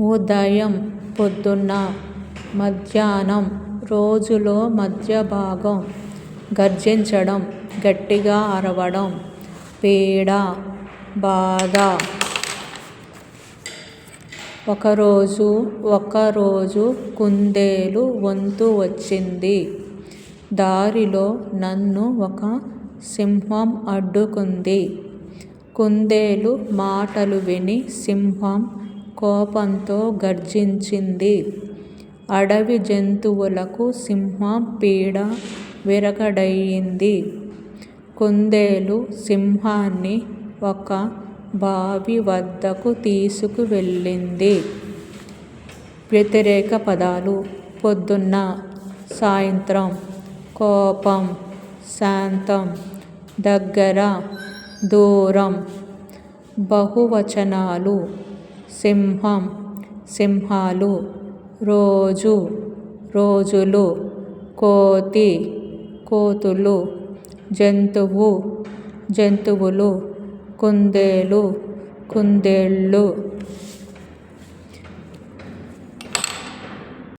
ఉదయం పొద్దున్న మధ్యాహ్నం రోజులో మధ్య భాగం గర్జించడం గట్టిగా అరవడం పీడ బాధ. ఒకరోజు ఒకరోజు కుందేలు వంతు వచ్చింది. దారిలో నన్ను ఒక సింహం అడ్డుకుంది. కుందేలు మాటలు విని సింహం కోపంతో గర్జించింది. అడవి జంతువులకు సింహం పీడ విరగడయ్యింది. కుందేలు సింహాన్ని ఒక బావి వద్దకు తీసుకువెళ్ళింది. వ్యతిరేక పదాలు. పొద్దున్న సాయంత్రం కోపం శాంతం దగ్గర దూరం బహువచనాలు. సింహం సింహాలు రోజు రోజులు కోతి కోతులు జంతువు జంతువులు కుందేలు కుందేళ్ళు.